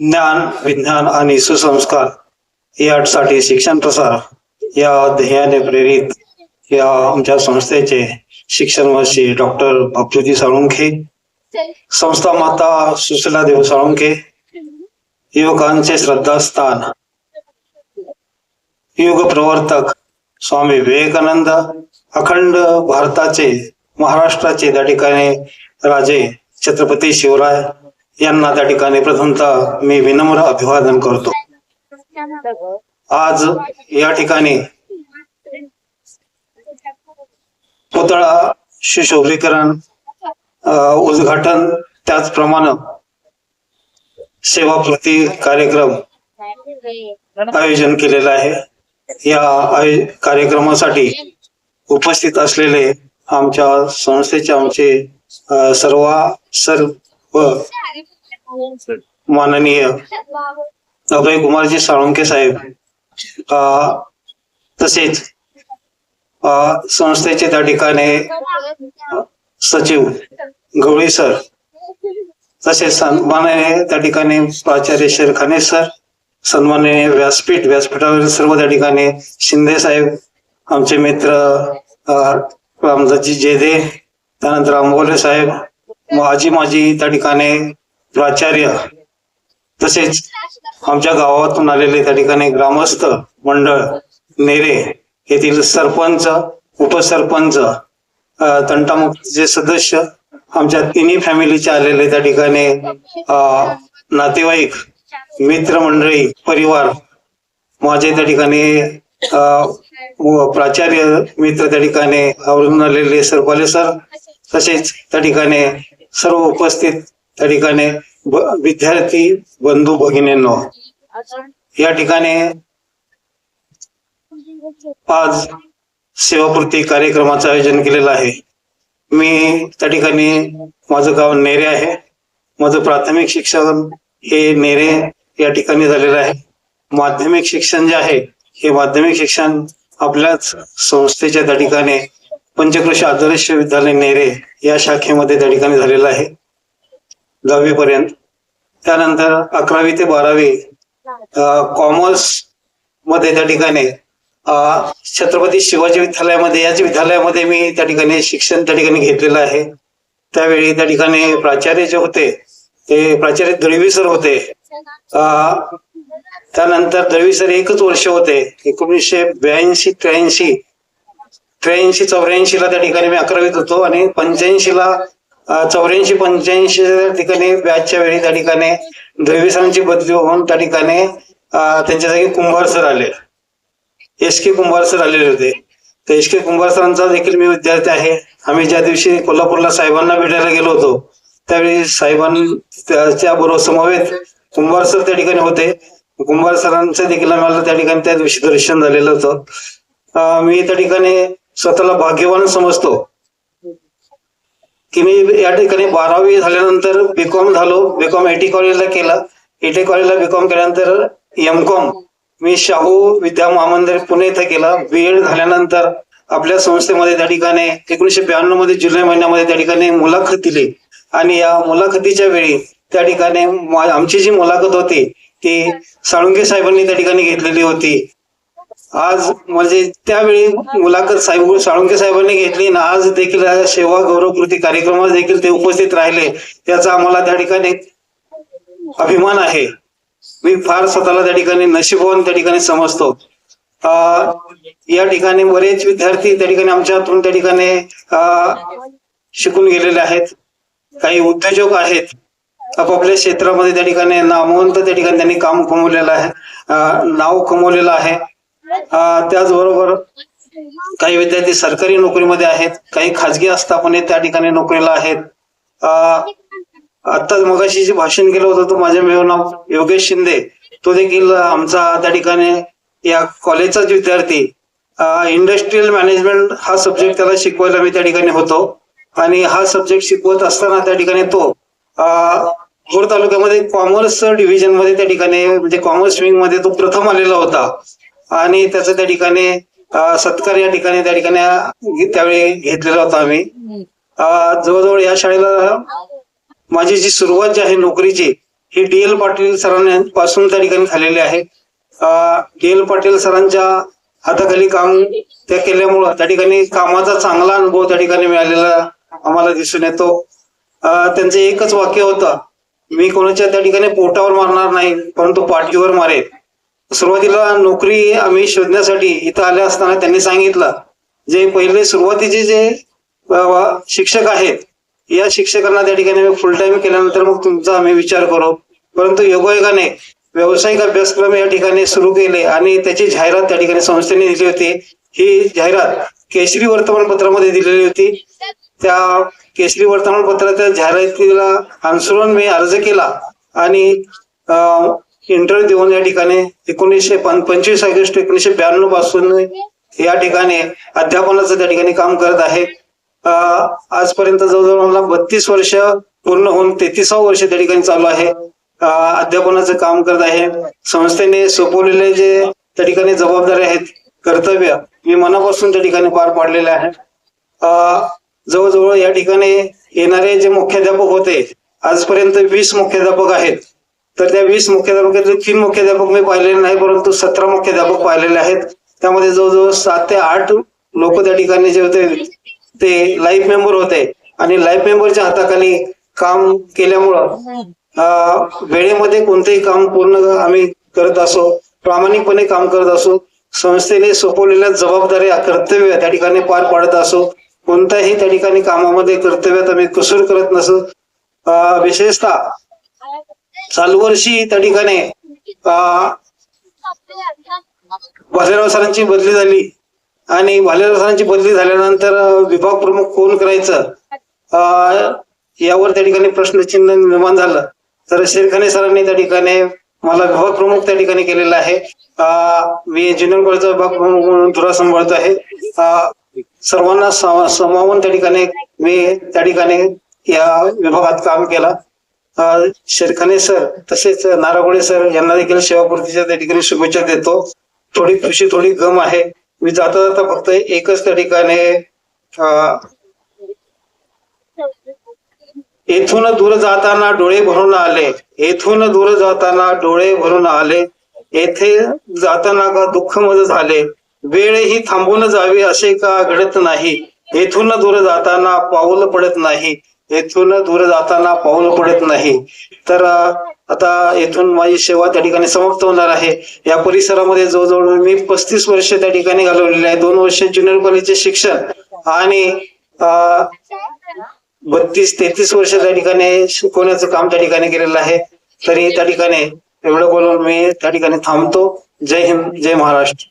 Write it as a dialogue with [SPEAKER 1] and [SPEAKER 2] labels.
[SPEAKER 1] ज्ञान विज्ञान आणि सुसंस्कार यासाठी शिक्षण प्रसार या ध्येयाने प्रेरित या आमच्या संस्थेचे शिक्षण वर्षी डॉक्टर बापूजी साळुंखे संस्था माता सुशीला देव साळुंखे युवकांचे श्रद्धास्थान युग प्रवर्तक स्वामी विवेकानंद अखंड भारताचे महाराष्ट्राचे त्या ठिकाणी राजे छत्रपती शिवराय यांना त्या ठिकाणी प्रथमतः मी विनम्र अभिवादन करतो. आज या ठिकाणी पुतळा सुशोभीकरण उद्घाटन त्याचप्रमाणे सेवा प्रति कार्यक्रम आयोजन केलेलं आहे. या कार्यक्रमासाठी उपस्थित असलेले आमच्या संस्थेचे आमचे सर्व सर्व माननीय अभय कुमारजी साळुंके साहेब अ, तसेच संस्थेचे त्या ठिकाणी सचिव गवळी सर तसेच सन्माननीय त्या ठिकाणी प्राचार्य शेरखाने सर सन्माननीय व्यासपीठ व्यासपीठावरील सर्व त्या ठिकाणी शिंदे साहेब आमचे मित्र रामदासजी जेदे त्यानंतर आंबोले साहेब माझी माझी त्या ठिकाणी प्राचार्य तसेच आमच्या गावातून आलेले त्या ठिकाणी ग्रामस्थ मंडळ नेरे येथील सरपंच उपसरपंच तंटामुक्तीचे सदस्य आमच्या तिन्ही फॅमिलीचे आलेले त्या ठिकाणी नातेवाईक मित्रमंडळी परिवार माझे त्या ठिकाणी प्राचार्य मित्र त्या ठिकाणी आवडून आलेले सरपाले सर तसेच त्या ठिकाणी सर्व उपस्थित त्या ठिकाणी विद्यार्थी बंधू भगिनींनो या ठिकाणी आज सेवापूर्ती कार्यक्रमाचं आयोजन केलेलं आहे. मी त्या ठिकाणी माझं गाव नेरे आहे. माझं प्राथमिक शिक्षण हे नेरे या ठिकाणी झालेलं आहे. माध्यमिक शिक्षण जे आहे हे माध्यमिक शिक्षण आपल्याच संस्थेच्या त्या ठिकाणी पंचकृषी आदर्श विद्यालय नेरे या शाखेमध्ये त्या ठिकाणी झालेला आहे. दहावी पर्यंत त्यानंतर अकरावी ते बारावी कॉमर्समध्ये त्या ठिकाणी छत्रपती शिवाजी विद्यालयामध्ये याच विद्यालयामध्ये मी त्या ठिकाणी शिक्षण त्या ठिकाणी घेतलेलं आहे. त्यावेळी त्या ठिकाणी प्राचार्य जे होते ते प्राचार्य दळवी सर होते. त्यानंतर दळवी सर एकच वर्ष होते एकोणीसशे ब्याऐंशी त्र्याऐंशी. त्र्याऐंशी चौऱ्याऐंशी ला त्या ठिकाणी मी अकरावीत होतो आणि पंच्याऐंशी ला चौऱ्याऐंशी पंच्याऐंशी ठिकाणी बॅचच्या वेळी त्या ठिकाणी दळवी सरांची बदली होऊन त्या ठिकाणी त्यांच्या जागी कुंभार सर आले. एस के कुंभार सर आलेले होते. तर एस के कुंभार सरांचा देखील मी विद्यार्थी आहे. आम्ही ज्या दिवशी कोल्हापूरला साहेबांना भेटायला गेलो होतो त्यावेळी साहेबांच्या बरोबर समवेत कुंभार सर त्या ठिकाणी होते. कुंभार सरांचं देखील आम्हाला त्या ठिकाणी त्या दिवशी दर्शन झालेलं होतं. मी त्या ठिकाणी स्वतःला भाग्यवान समजतो. की मी या ठिकाणी बारावी झाल्यानंतर बीकॉम झालो. बीकॉम एटी कॉलेजला केला. एटी कॉलेजला बीकॉम केल्यानंतर एम कॉम मी शाहू विद्या महामंदिर पुणे इथे केला. बी एड झाल्यानंतर आपल्या संस्थेमध्ये त्या ठिकाणी एकोणीशे ब्याण्णवमध्ये जुलै महिन्यामध्ये त्या ठिकाणी मुलाखत दिली. आणि या मुलाखतीच्या वेळी त्या ठिकाणी मा- आमची जी मुलाखत होती ती साळुंके साहेबांनी त्या ठिकाणी घेतलेली होती. आज म्हणजे त्यावेळी मुलाखत साहेब साळुंके साहेबांनी घेतली ना आज देखील सेवा गौरव कृती कार्यक्रमात देखील ते उपस्थित राहिले. त्याचा आम्हाला त्या ठिकाणी अभिमान आहे. मी फार स्वतःला त्या ठिकाणी नशीबवान त्या ठिकाणी समजतो. या ठिकाणी बरेच विद्यार्थी त्या ठिकाणी आमच्यातून त्या ठिकाणी शिकून गेलेले आहेत. काही उद्योजक आहेत. आपापल्या क्षेत्रामध्ये त्या ठिकाणी नामवंत त्या ठिकाणी त्यांनी काम कमवलेलं आहे. नाव कमवलेलं आहे. त्याचबरोबर काही विद्यार्थी सरकारी नोकरीमध्ये आहेत काही खाजगी आस्थापने त्या ठिकाणी नोकरीला आहेत. आताच आत्ताच मगाशी जे भाषण केलं होतं तो माझ्या नाव योगेश शिंदे. तो देखील आमचा त्या ठिकाणी या कॉलेजचाच विद्यार्थी. इंडस्ट्रीयल मॅनेजमेंट हा सब्जेक्ट त्याला शिकवायला मी त्या ठिकाणी होतो. आणि हा सब्जेक्ट शिकवत असताना त्या ठिकाणी तो भोर तालुक्यामध्ये कॉमर्स डिव्हिजनमध्ये त्या ठिकाणी म्हणजे कॉमर्स विंगमध्ये तो प्रथम आलेला होता. आणि त्याचा त्या ठिकाणी सत्कार या ठिकाणी त्या ठिकाणी त्यावेळी घेतलेला होता आम्ही. जवळजवळ या शाळेला माझी जी सुरुवात जी आहे नोकरीची ही डी एल पाटील सरांपासून त्या ठिकाणी झालेली आहे. डी एल पाटील सरांच्या हाताखाली काम त्या केल्यामुळं त्या ठिकाणी कामाचा चांगला अनुभव त्या ठिकाणी मिळालेला आम्हाला दिसून येतो. त्यांचं एकच वाक्य होतं मी कोणाच्या त्या ठिकाणी पोटावर मारणार नाही परंतु पाठीवर मारेल सुरुवातीला नोकरी आम्ही शोधण्यासाठी इथं आले असताना त्यांनी सांगितलं जे पहिले सुरुवातीचे जे शिक्षक आहेत या शिक्षकांना त्या ठिकाणी फुल टाइम केल्यानंतर मग तुमचा आम्ही विचार करू. परंतु योगायोगाने व्यावसायिक अभ्यासक्रम या ठिकाणी सुरू केले आणि त्याची जाहिरात त्या ठिकाणी संस्थेने दिली होती. ही जाहिरात केसरी वर्तमानपत्रामध्ये दिलेली होती. त्या केसरी वर्तमानपत्राच्या जाहिरातीला अनुसरून मी अर्ज केला आणि इंटरव्ह्यू देऊन या ठिकाणी एकोणीसशे पंचवीस ऑगस्ट एकोणीसशे ब्याण्णवपासून या ठिकाणी अध्यापनाचं त्या ठिकाणी काम करत आहे. आजपर्यंत जवळजवळ मला बत्तीस वर्ष पूर्ण होऊन तेहतीसावं वर्ष त्या ठिकाणी चालू आहे. अध्यापनाचं काम करत आहे. संस्थेने सोपवलेले जे त्या ठिकाणी जबाबदारी आहेत कर्तव्य मी मनापासून त्या ठिकाणी पार पाडलेले आहे. जवळजवळ या ठिकाणी येणारे जे मुख्याध्यापक होते आजपर्यंत वीस मुख्याध्यापक आहेत. तर त्या वीस मुख्याध्यापकातले तीन मुख्याध्यापक मी पाहिलेले नाही परंतु सतरा मुख्याध्यापक पाहिलेले आहेत. त्यामध्ये जवळजवळ सात ते आठ लोक त्या ठिकाणी जे होते ते लाईफ मेंबर होते. आणि लाईफ मेंबरच्या हाताखाली काम केल्यामुळं वेळेमध्ये कोणतेही काम पूर्ण आम्ही करत असो प्रामाणिकपणे काम करत असो संस्थेने सोपवलेल्या जबाबदाऱ्या कर्तव्य त्या ठिकाणी पार पाडत असो कोणत्याही त्या ठिकाणी कामामध्ये कर्तव्यात आम्ही कसूर करत नसो. विशेषतः चालू वर्षी त्या ठिकाणी भालेराव सरांची बदली झाली. आणि भालेराव सरांची बदली झाल्यानंतर विभाग प्रमुख कोण करायचं? यावर त्या ठिकाणी प्रश्नचिन्ह निर्माण झालं. तर शेरखाने सरांनी त्या ठिकाणी मला विभाग प्रमुख त्या ठिकाणी केलेला आहे. मी ज्युनियर कॉलेजचा विभाग प्रमुख म्हणून धुरा सांभाळतो आहे. सर्वांना समावून त्या ठिकाणी मी त्या ठिकाणी या विभागात काम केलं. शेरखाने सर तसेच नारागोळे सर यांना देखील सेवापूर्तीच्या त्या ठिकाणी शुभेच्छा देतो. थोडी खुशी थोडी गम आहे. मी जाता जाता फक्त एकच त्या ठिकाणी येथून दूर जाताना डोळे भरून आले. येथून दूर जाताना डोळे भरून आले. येथे जाताना का दुःख मज झाले? वेळ ही थांबून जावी असे का घडत नाही? येथून दूर जाताना पाऊल पडत नाही. येथून दूर जाताना पाऊल पडत नाही. तर आता येथून माझी सेवा त्या ठिकाणी समाप्त होणार आहे. या परिसरामध्ये जवळजवळ मी पस्तीस वर्ष त्या ठिकाणी घालवलेली आहे. दोन वर्ष ज्युनियर कॉलेजचे शिक्षण आणि बत्तीस तेहतीस वर्ष त्या ठिकाणी शिकवण्याचं काम त्या ठिकाणी केलेलं आहे. तरी त्या ठिकाणी एवढं बोलून मी त्या ठिकाणी थांबतो. जय हिंद जय महाराष्ट्र.